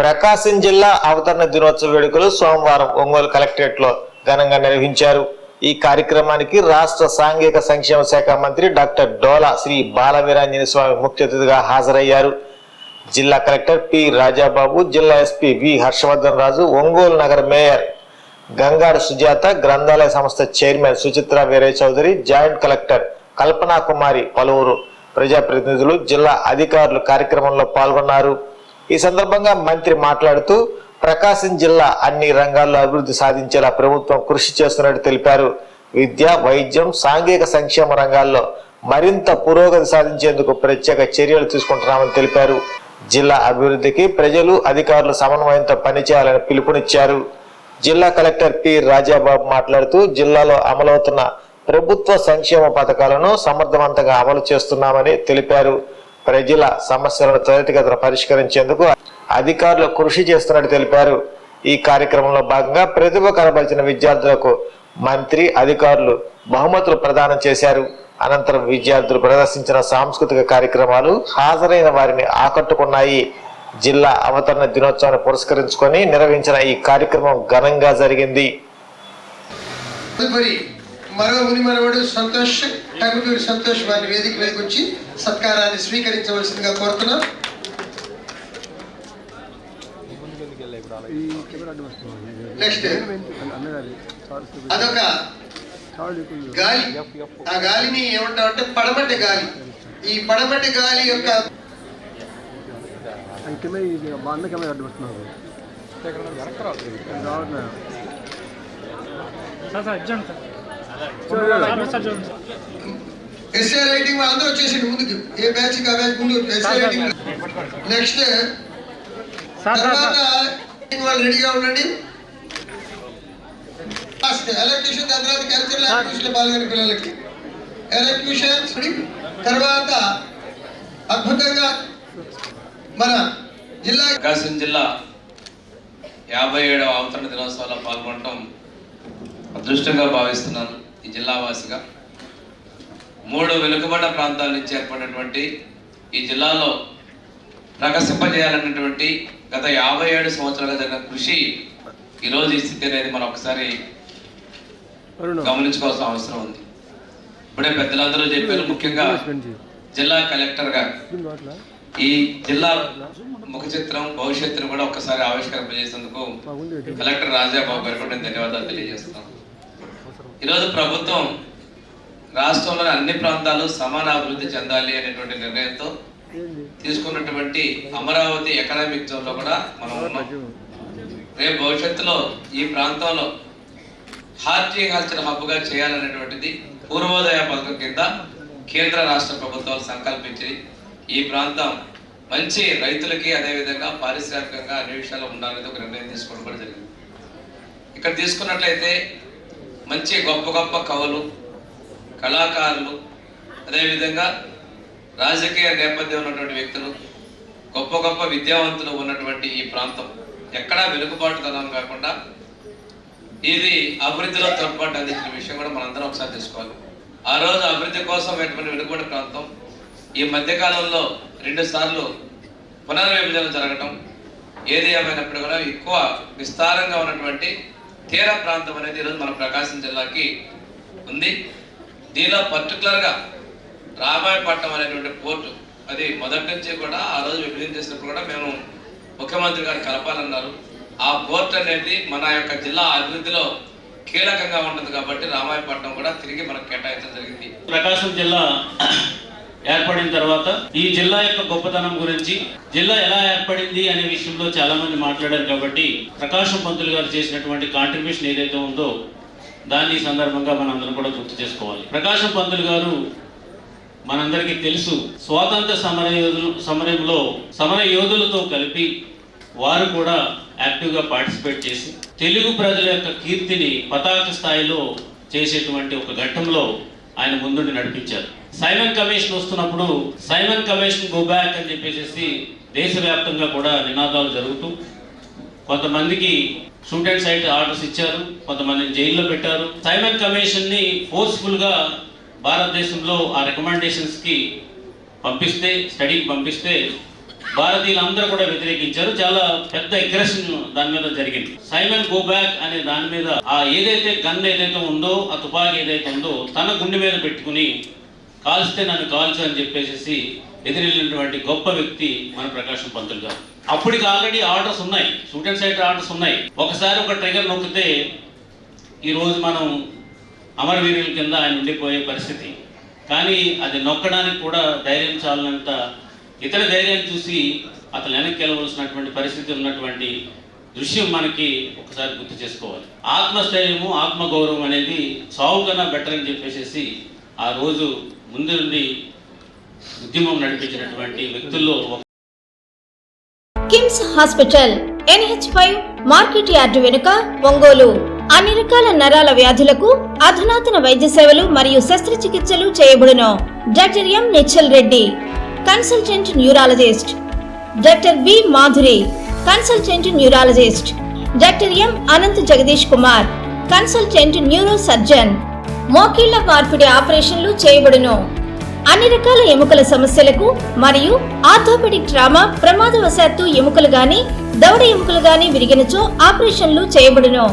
ప్రకాశం జిల్లా అవతరణ దినోత్సవ వేడుకలు సోమవారం ఒంగోలు కలెక్టరేట్లో ఘనంగా నిర్వహించారు. ఈ కార్యక్రమానికి రాష్ట్ర సాంఘిక సంక్షేమ శాఖ మంత్రి డాక్టర్ డోలా శ్రీ బాలవీరాంజని స్వామి ముఖ్య అతిథిగా హాజరయ్యారు. జిల్లా కలెక్టర్ పి రాజాబాబు జిల్లా ఎస్పీ వి హర్షవర్ధన్ రాజు ఒంగోలు నగర మేయర్ గంగాడు సుజాత గ్రంథాలయ సంస్థ chairman Suchitra Veeraiah Chowdary joint collector Kalpana Kumari పలువురు ప్రజాప్రతినిధులు జిల్లా అధికారులు కార్యక్రమంలో పాల్గొన్నారు. ఈ సందర్భంగా మంత్రి మాట్లాడుతూ ప్రకాశం జిల్లా అన్ని రంగాల్లో అభివృద్ధి సాధించేలా ప్రభుత్వం కృషి చేస్తున్నట్టు తెలిపారు. విద్య వైద్యం సాంఘిక సంక్షేమ రంగాల్లో మరింత పురోగతి సాధించేందుకు ప్రత్యేక చర్యలు తీసుకుంటున్నామని తెలిపారు. జిల్లా అభివృద్ధికి ప్రజలు అధికారులు సమన్వయంతో పనిచేయాలని పిలుపునిచ్చారు. జిల్లా కలెక్టర్ పి. రాజాబాబు మాట్లాడుతూ జిల్లాలో అమలవుతున్న ప్రభుత్వ సంక్షేమ పథకాలను సమర్థవంతంగా అమలు చేస్తున్నామని తెలిపారు. ప్రజల సమస్యలను త్వరితగతిన పరిష్కరించేందుకు అధికారులు కృషి చేస్తున్నట్టు తెలిపారు. ఈ కార్యక్రమంలో భాగంగా ప్రతిభ కనబరిచిన విద్యార్థులకు మంత్రి అధికారులు బహుమతులు ప్రదానం చేశారు. అనంతరం విద్యార్థులు ప్రదర్శించిన సాంస్కృతిక కార్యక్రమాలు హాజరైన వారిని ఆకట్టుకున్నాయి. జిల్లా అవతరణ దినోత్సవాన్ని పురస్కరించుకొని నిర్వహించిన ఈ కార్యక్రమం ఘనంగా జరిగింది. మరో ముని మనవడు సంతోష్ టంగుటూరి సంతోష్ వారి వేదిక మీదకి వచ్చి సత్కారాన్ని స్వీకరించవలసిందిగా కోరుతున్నాం. నెక్స్ట్ అదొక గాలి. ఆ గాలిని ఏమంటాం అంటే పడమటి గాలి. ఈ పడమటి గాలి యొక్క అడ్డు వస్తున్నారు సార్ సార్. ఎస్ఏ రైటింగ్ వాళ్ళందరూ వచ్చేసింది ముందుకు. ఏ బ్యాచ్ ఆ బ్యాచ్ ముందు SA writing next sir sir తర్వాత వాళ్ళు రెడీగా ఉండండి. ఫస్ట్ ఎలక్ట్యూషన్ దాని తర్వాత కల్చరల్ యాక్టివిటీలో పాల్గొనే పిల్లలకి. ఎలక్ట్యూషన్స్ తర్వాత అద్భుతంగా మన జిల్లా ప్రకాశం జిల్లా యాభై ఏడవ అవతరణ దినోత్సవాల్లో పాల్గొనడం అదృష్టంగా భావిస్తున్నాను. ఈ జిల్లా వాసిగా. మూడు వెనుకబడ్డ ప్రాంతాల నుంచి ఏర్పడినటువంటి ఈ జిల్లాలో ప్రకాశింపజేయాలన్నటువంటి గత యాభై ఏడు సంవత్సరాలుగా జరిగిన కృషి ఈరోజు ఈ స్థితి అనేది మనం ఒకసారి గమనించుకోవాల్సిన అవసరం ఉంది. ఇప్పుడే పెద్దలందరూ చెప్పారు ముఖ్యంగా జిల్లా కలెక్టర్ గారు. ఈ జిల్లా ముఖ చిత్రం భవిష్యత్తును కూడా ఒక్కసారి ఆవిష్కరింపజేసేందుకు కలెక్టర్ రాజాబాబు గారికి ధన్యవాదాలు తెలియజేస్తున్నాను. ఈరోజు ప్రభుత్వం రాష్ట్రంలోని అన్ని ప్రాంతాలు సమాన అభివృద్ధి చెందాలి అనేటువంటి నిర్ణయంతో తీసుకున్నటువంటి అమరావతి ఎకనామిక్ జోన్లో కూడా మనం ఉన్నాం. రేపు భవిష్యత్తులో ఈ ప్రాంతంలో హార్టికల్చర్ హబ్గా చేయాలనేటువంటిది పూర్వోదయ పథకం కింద కేంద్ర రాష్ట్ర ప్రభుత్వాలు సంకల్పించి ఈ ప్రాంతం మంచి రైతులకి అదేవిధంగా పారిశ్రామికంగా అన్ని విషయాల్లో ఉండాలనేది ఒక నిర్ణయం తీసుకోవడం కూడా జరిగింది. ఇక్కడ తీసుకున్నట్లయితే మంచి గొప్ప గొప్ప కవులు కళాకారులు అదేవిధంగా రాజకీయ నేపథ్యం ఉన్నటువంటి వ్యక్తులు గొప్ప గొప్ప విద్యావంతులు ఉన్నటువంటి ఈ ప్రాంతం. ఎక్కడా వెనుకబాటుతనం కాకుండా ఇది అభివృద్ధిలో తోడ్పాటు అందించిన విషయం కూడా మనందరం ఒకసారి తెలుసుకోవాలి. ఆ రోజు అభివృద్ధి కోసం ఎటువంటి వెనుకబడి ప్రాంతం? ఈ మధ్యకాలంలో రెండు సార్లు పునర్విభజన జరగటం ఏది ఏమైనప్పుడు కూడా ఎక్కువ విస్తారంగా ఉన్నటువంటి తీర ప్రాంతం అనేది ఈరోజు మన ప్రకాశం జిల్లాకి ఉంది. దీనిలో పర్టికులర్గా రామాయపట్నం అనేటువంటి పోర్టు అది మొదటి నుంచి కూడా ఆ రోజు విభజన చేసినప్పుడు కూడా మేము ముఖ్యమంత్రి గారు కలపాలన్నారు. ఆ పోర్ట్ అనేది మన యొక్క జిల్లా అభివృద్ధిలో కీలకంగా ఉంటుంది కాబట్టి రామాయపట్నం కూడా తిరిగి మనకు కేటాయించడం జరిగింది. ప్రకాశం జిల్లా ఏర్పడిన తర్వాత ఈ జిల్లా యొక్క గొప్పతనం గురించి జిల్లా ఎలా ఏర్పడింది అనే విషయంలో చాలా మంది మాట్లాడారు కాబట్టి ప్రకాశం పంతులు గారు చేసినటువంటి కాంట్రిబ్యూషన్ ఏదైతే ఉందో దాన్ని సందర్భంగా మనందరం కూడా గుర్తు చేసుకోవాలి. ప్రకాశం పంతులు గారు మనందరికీ తెలుసు స్వాతంత్ర సమర యోధులు సమరంలో సమర యోధులతో కలిపి వారు కూడా యాక్టివ్గా పార్టిసిపేట్ చేసి తెలుగు ప్రజల యొక్క కీర్తిని పతాక స్థాయిలో చేసేటువంటి ఒక ఘట్టంలో ఆయన ముందుండి నడిపించారు. సైమన్ కమిషన్ వస్తున్నప్పుడు సైమన్ కమిషన్ గో బ్యాక్ అని చెప్పేసి దేశవ్యాప్తంగా కూడా నినాదాలు జరుగుతూ కొంతమందికి స్టూడెంట్స్ అయితే సైట్ ఆర్డర్స్ ఇచ్చారు కొంతమందిని జైల్లో పెట్టారు. సైమన్ కమిషన్ని ఫోర్స్ఫుల్గా భారతదేశంలో ఆ రికమెండేషన్స్కి పంపిస్తే స్టడీకి పంపిస్తే భారతీయులందరూ కూడా వ్యతిరేకించారు. చాలా పెద్ద అగ్రెషన్ దాని మీద జరిగింది. సైమన్ గో బ్యాక్ అనే దాని మీద ఆ ఏదైతే గన్ ఏదైతే ఉందో ఆ తుపాకీ ఏదైతే ఉందో తన గుండె మీద పెట్టుకుని కాల్స్తే నన్ను కాల్చు అని చెప్పేసి ఎదిరెళ్ళినటువంటి గొప్ప వ్యక్తి మన ప్రకాశం పంతులు గారు. అప్పటికి ఆల్రెడీ ఆర్డర్స్ ఉన్నాయి. స్టూడెంట్ సైడ్ ఆర్డర్స్ ఉన్నాయి. ఒకసారి ఒక ట్రిగర్ నొక్కితే ఈ రోజు మనం అమరవీరుల కింద ఆయన ఉండిపోయే పరిస్థితి. కానీ అది నొక్కడానికి కూడా ధైర్యం చాలనంత ఇతర ధైర్యాన్ని చూసి అతను వెనక్కి వెళ్ళవలసినటువంటి పరిస్థితి ఉన్నటువంటి దృశ్యం మనకి ఒకసారి గుర్తు చేసుకోవాలి. ఆత్మస్థైర్యము ఆత్మగౌరవం అనేది సావు కన్నా బెటర్ అని చెప్పేసి ఆ రోజు ముందు నుండి ఉద్యమం నడిపించినటువంటి వ్యక్తుల్లో KIMS hospital NH five market yard వెనుక ఒంగోలు. అన్ని రకాల నరాల వ్యాధులకు అధునాతన వైద్య సేవలు మరియు శస్త్రచికిత్సలు చేయబడును. Doctor M. Nichal Reddy. Consultant neurologist. Doctor B Madhuri consultant neurologist. Doctor M Anant Jagadish Kumar consultant neuro surgeon. మోకీళ్ళ మార్పిడి ఆపరేషన్లు చేయబడును. అన్ని రకాల ఎముకల సమస్యలకు మరియు ఆర్థోపెడిక్ ట్రామా ప్రమాదవశాత్తు ఎముకలు గాని దవడ ఎముకలు గాని విరిగినచో ఆపరేషన్లు చేయబడును.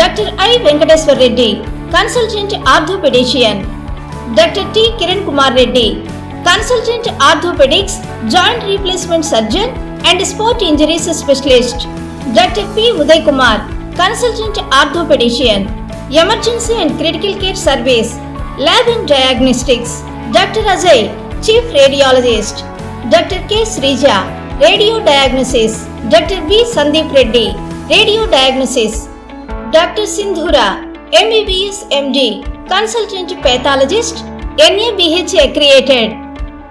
Doctor I Venkateshwar Reddy consultant orthopedician. Doctor T Kiran Kumar Reddy consultant orthopedics, joint replacement surgeon, and sport injuries specialist. Dr. P. Uday Kumar, consultant orthopedician, emergency and critical care service, lab and diagnostics. Dr. Ajay, chief radiologist. Dr. K. Srija, radio diagnosis. Dr. B. Sandeep Reddy, radio diagnosis. Dr. Sindhura, MBBS MD, consultant pathologist, NABH created.